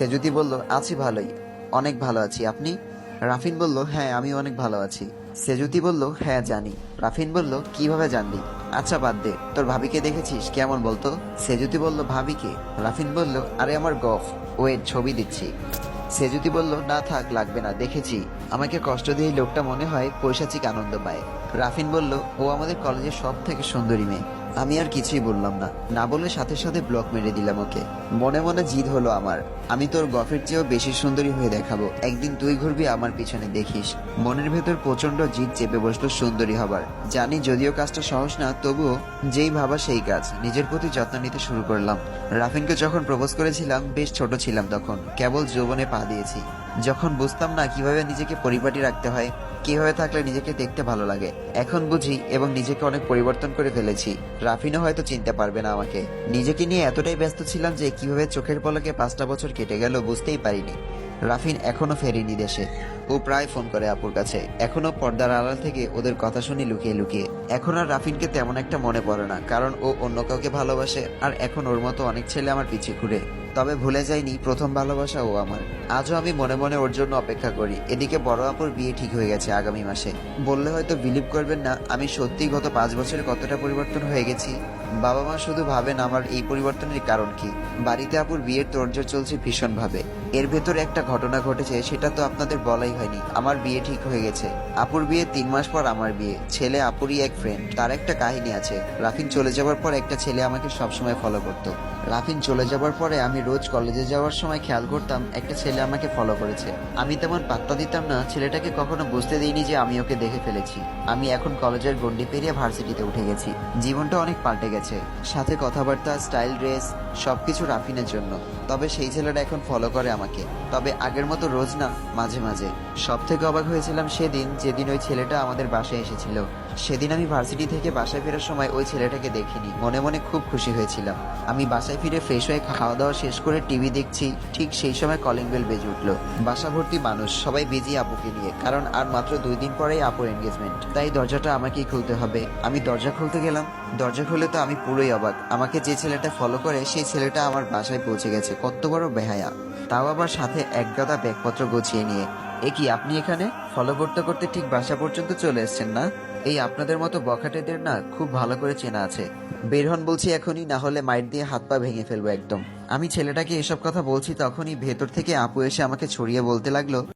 সেজুতি বলল, আছি ভালোই, অনেক ভালো আছি। আপনি? রাফিন বলল হ্যাঁ আমি অনেক ভালো আছি। সেজুতি বলল হ্যাঁ জানি। রাফিন বলল, কীভাবে জানলি আচ্ছা বাদ দে। তোর ভাবিকে দেখেছিস? কেমন বলতো? সেজুতি বলল, ভাবিকে? রাফিন বলল, আরে, আমার গফ, ওয়েট, ছবি দিচ্ছি। সেজুতি বলল, না থাক, লাগবে না, দেখেছি। আমাকে কষ্ট দিয়ে লোকটা মনে হয় পৈশাচিক আনন্দ পায়। রাফিন বলল, ও আমাদের কলেজের সব থেকে সুন্দরী মেয়ে। আমি আর কিছুই বললাম না। না বলে সাথে সাথে ব্লক মেরে দিলাম ওকে। মনে মনে জিদ হলো আমার। আমি তোর গফের চেয়েও বেশি সুন্দরী হয়ে দেখাবো। একদিন তুই ঘুরবি আমার পিছনে, দেখিস। মনের ভেতর প্রচণ্ড জিদ চেপে বসল সুন্দরী হবার। জানি যদিও কাজটা সহজ না, তবুও যেই ভাবা সেই কাজ। নিজের প্রতি যত্ন নিতে শুরু করলাম। রাফিনকে যখন প্রপোজ করেছিলাম, বেশ ছোট ছিলাম তখন। কেবল যৌবনে পা দিয়েছি। যখন বুঝতাম না কীভাবে নিজেকে পরিপাটি রাখতে হয়, কীভাবে থাকলে নিজেকে দেখতে ভালো লাগে। এখন বুঝি এবং নিজেকে অনেক পরিবর্তন করে ফেলেছি। রাফিনও হয়তো চিনতে পারবে না আমাকে। নিজেকে নিয়ে এতটাই ব্যস্ত ছিলাম যে কীভাবে চোখের পলকে পাঁচটা বছর কেটে গেল বুঝতেই পারিনি। রাফিন এখনও ফেরেনি দেশে। ও প্রায় ফোন করে আপুর কাছে। এখনও পর্দার আড়াল থেকে ওদের কথা শুনি লুকিয়ে লুকিয়ে। এখন আর রাফিনকে তেমন একটা মনে পড়ে না, কারণ ও অন্য কাউকে ভালোবাসে, আর এখন ওর মতো অনেক ছেলে আমার পিছে ঘুরে। তবে ভুলে যাইনি, প্রথম ভালোবাসা ও আমার। আজও আমি মনে মনে ওর জন্য অপেক্ষা করি। এদিকে বড় আপুর বিয়ে ঠিক হয়ে গেছে আগামী মাসে। বললে হয়তো বিলিভ করবেন না, আমি সত্যি গত পাঁচ বছরে কতটা পরিবর্তন হয়ে গেছি? বাবা মা শুধু ভাবেন আমার এই পরিবর্তনের কারণ কি? বাড়িতে আপুর বিয়ের তোড়জোড় চলছে ভীষণ ভাবে এর ভেতরে একটা ঘটনা ঘটেছে, সেটা তো আপনাদের বলাই হয়নি। আমার বিয়ে ঠিক হয়ে গেছে। আপুর বিয়ে তিন মাস পর আমার বিয়ে। ছেলে আপুরই এক ফ্রেন্ড তার একটা কাহিনী আছে। রাফিন চলে যাওয়ার পর একটা ছেলে আমাকে সবসময় ফলো করতো। রাফিন চলে যাওয়ার পরে আমি রোজ কলেজে যাওয়ার সময় খেয়াল করতাম, একটা ছেলে আমাকে ফলো করেছে। আমি তেমন পাত্তা দিতাম না, ছেলেটাকে কখনো বুঝতে দিইনি যে আমি ওকে দেখে ফেলেছি। আমি এখন কলেজের গন্ডি পেরিয়ে ভার্সিটিতে উঠে গেছি। জীবনটা অনেক পাল্টে গেছে। সাথে কথাবার্তা স্টাইল ড্রেস সবকিছু রাফিনের জন্য। তবে সেই ছেলেটা এখন ফলো করে আমাকে। তবে আগের মতো রোজ না, মাঝে মাঝে। সব থেকে অবাক হয়েছিলাম সেদিন, যেদিন ওই ছেলেটা আমাদের বাসায় এসেছিল। সেদিন আমি ভার্সিটি থেকে বাসায় ফেরার সময় ওই ছেলেটাকে দেখিনি। মনে মনে খুব খুশি হয়েছিলাম। আমি বাসায় ফিরে ফ্রেশ হয়ে খাওয়া দাওয়া শেষ করে টিভি দেখছি, ঠিক সেই সময় কলিং বেল বেজে উঠল। বাসা ভর্তি মানুষ, সবাই বিজি আপুকে নিয়ে, কারণ আর মাত্র দুই দিন পরেই আপুর এনগেজমেন্ট তাই দরজাটা আমাকেই খুলতে হবে। আমি দরজা খুলতে গেলাম। দরজা খুলে তো আমি পুরোই অবাক। আমাকে যে ছেলেটা ফলো করে, সেই ছেলেটা আমার বাসায় পৌঁছে গেছে। কত বড় বেহায়া। তাও আবার সাথে একগাদা ব্যাগপত্র গুছিয়ে নিয়ে। এ কি আপনি এখানে? ফলো করতে করতে ঠিক বাসা পর্যন্ত চলে এসছেন না? এই আপনাদের মতো বখাটেদের না খুব ভালো করে চেনা আছে। বের হন বলছি এখনই, না হলে মাইট দিয়ে হাত পা ভেঙে ফেলব একদম। আমি ছেলেটাকে এসব কথা বলছি তখনই ভেতর থেকে আপু এসে আমাকে ছড়িয়ে বলতে লাগল